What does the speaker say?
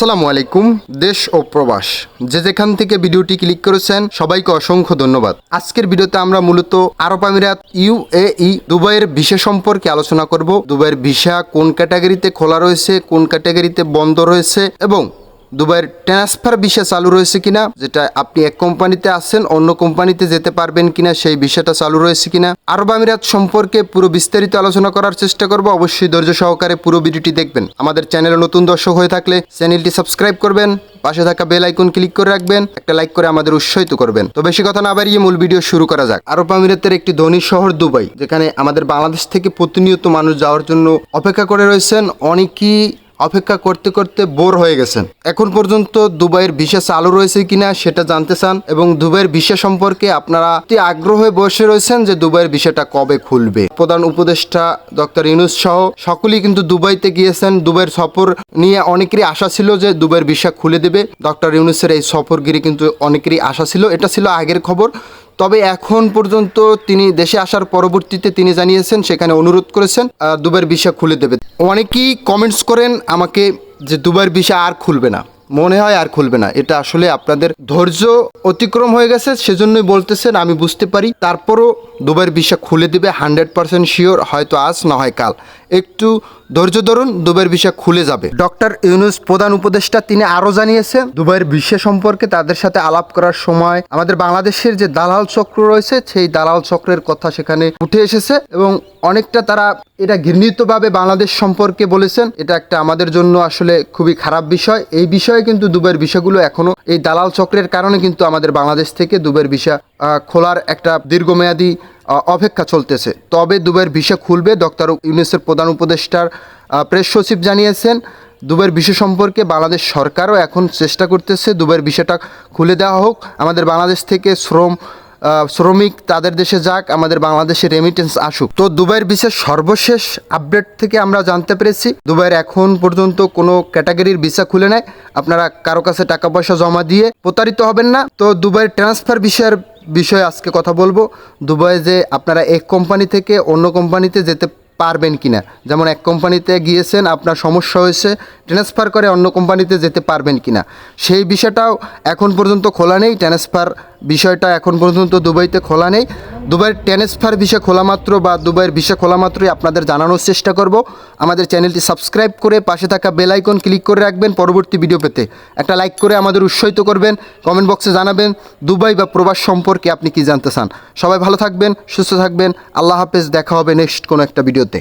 আসসালামু আলাইকুম, দেশ ও প্রবাস। যে যেখান থেকে ভিডিওটি ক্লিক করেছেন, সবাইকে অসংখ্য ধন্যবাদ। আজকের ভিডিওতে আমরা মূলত আরব আমিরাত ইউএই দুবাইয়ের ভিসা সম্পর্কে আলোচনা করব। দুবাইয়ের ভিসা কোন ক্যাটাগরিতে খোলা রয়েছে, কোন ক্যাটাগরিতে বন্ধ রয়েছে এবং দুবাইয়ের ট্রান্সফার ভিসা চালু রয়েছে কিনা, যেটা আপনি এক কোম্পানিতে আছেন, অন্য কোম্পানিতে যেতে পারবেন কিনা, সেই বিষয়টা চালু রয়েছে কিনা, আরব আমিরাত সম্পর্কে পুরো বিস্তারিত আলোচনা করার চেষ্টা করব। অবশ্যই ধৈর্য সহকারে পুরো ভিডিওটি দেখবেন। আমাদের চ্যানেলে নতুন দর্শক হয়ে থাকলে চ্যানেলটি সাবস্ক্রাইব করবেন, পাশে থাকা বেল আইকন ক্লিক করে রাখবেন, একটা লাইক করে আমাদের উৎসাহিত করবেন। তো বেশি কথা না বাড়িয়ে মূল ভিডিও শুরু করা যাক। আরব আমিরাতের একটি ধনী শহর দুবাই, যেখানে আমাদের বাংলাদেশ থেকে প্রতিনিয়ত মানুষ যাওয়ার জন্য অপেক্ষা করে রয়েছেন। অনেকেই অপেক্ষা করতে করতে বোর হয়ে গেছেন। এখন পর্যন্ত দুবাইয়ের ভিসা চালু রয়েছে কিনা সেটা জানতে চান এবং দুবাইয়ের ভিসা সম্পর্কে আপনারা অতি আগ্রহ বসে রয়েছেন যে দুবাইয়ের ভিসাটা কবে খুলবে। প্রধান উপদেষ্টা ডক্টর ইউনুস সহ সকলেই কিন্তু দুবাইতে গিয়েছেন। দুবাইয়ের সফর নিয়ে অনেকেরই আশা ছিল যে দুবাইয়ের ভিসা খুলে দেবে। ডক্টর ইউনুসের এই সফরগিরি কিন্তু অনেকেরই আশা ছিল। এটা ছিল আগের খবর। তবে এখন পর্যন্ত তিনি দেশে আসার পরবর্তীতে তিনি জানিয়েছেন, সেখানে অনুরোধ করেছেন দুবার ভিসা খুলে দেবে। অনেকেই কমেন্টস করেন আমাকে যে দুবাইয়ের ভিসা আর খুলবে না। মনে হয় আর খুলবে না। এটা আসলে আপনাদের ধৈর্য অতিক্রম হয়ে গেছে, সেজন্যই বলতেছেন, আমি বুঝতে পারি। তারপরও দুবাইয়ের ভিসা খুলে দেবে, হান্ড্রেড পার্সেন্ট শিওর, হয়তো আজ, না হয় কাল। একটু ধৈর্য ধরুন, দুবাইয়ের ভিসা খুলে যাবে। ডক্টর ইউনুস প্রধান উপদেষ্টা, তিনি আরও জানিয়েছেন, দুবাইয়ের ভিসা সম্পর্কে তাদের সাথে আলাপ করার সময় আমাদের বাংলাদেশের যে দালাল চক্র রয়েছে, সেই দালাল চক্রের কথা সেখানে উঠে এসেছে এবং অনেকটা তারা এটা ঘৃণিতভাবে বাংলাদেশ সম্পর্কে বলেছেন। এটা একটা আমাদের জন্য আসলে খুবই খারাপ বিষয়। এই বিষয়ে কিন্তু দুবাইয়ের বিষয়গুলো এখনও, এই দালাল চক্রের কারণে কিন্তু আমাদের বাংলাদেশ থেকে দুবাইয়ের ভিসা খোলার একটা দীর্ঘমেয়াদী অপেক্ষা চলতেছে। তবে দুবাইয়ের ভিসা খুলবে ডক্টর ইউনিসের প্রধান উপদেষ্টার প্রেস সচিব জানিয়েছেন দুবাইয়ের বিষয় সম্পর্কে বাংলাদেশ সরকারও এখন চেষ্টা করতেছে দুবাইয়ের বিষয়টা খুলে দেওয়া হোক। আমাদের বাংলাদেশ থেকে শ্রম শ্রমিক তাদের দেশে যাক, আমাদের বাংলাদেশে রেমিটেন্স আসুক। তো দুবাইয়ের বিশেষ সর্বশেষ আপডেট থেকে আমরা জানতে পেরেছি, দুবাইয়ের এখন পর্যন্ত কোনো ক্যাটাগরির ভিসা খুলে নেয় আপনারা কারও কাছে টাকা পয়সা জমা দিয়ে প্রতারিত হবেন না। তো দুবাইয়ের ট্রান্সফার বিষয়ের বিষয়ে আজকে কথা বলব। দুবাই যে আপনারা এক কোম্পানি থেকে অন্য কোম্পানিতে যেতে পারবেন কিনা। যেমন এক কোম্পানিতে গিয়েছেন, আপনার সমস্যা হয়েছে ট্রান্সফার করে অন্য কোম্পানিতে যেতে পারবেন কিনা। সেই বিষয়টাও এখন পর্যন্ত খোলা নেই ট্রান্সফার বিষয়টা এখন পর্যন্ত দুবাইতে খোলা নেই। দুবাইয়ের ট্রান্সফার বিষয় খোলা মাত্র বা দুবাইয়ের বিষয় খোলা মাত্রই আপনাদের জানানোর চেষ্টা করব। আমাদের চ্যানেলটি সাবস্ক্রাইব করে পাশে থাকা বেল আইকন ক্লিক করে রাখবেন পরবর্তী ভিডিও পেতে। একটা লাইক করে আমাদের উৎসাহিত করবেন, কমেন্ট বক্সে জানাবেন দুবাই বা প্রবাস সম্পর্কে আপনি কি জানতে চান। সবাই ভালো থাকবেন, সুস্থ থাকবেন। আল্লাহ হাফেজ, দেখা হবে নেক্সট কোনো একটা ভিডিওতে।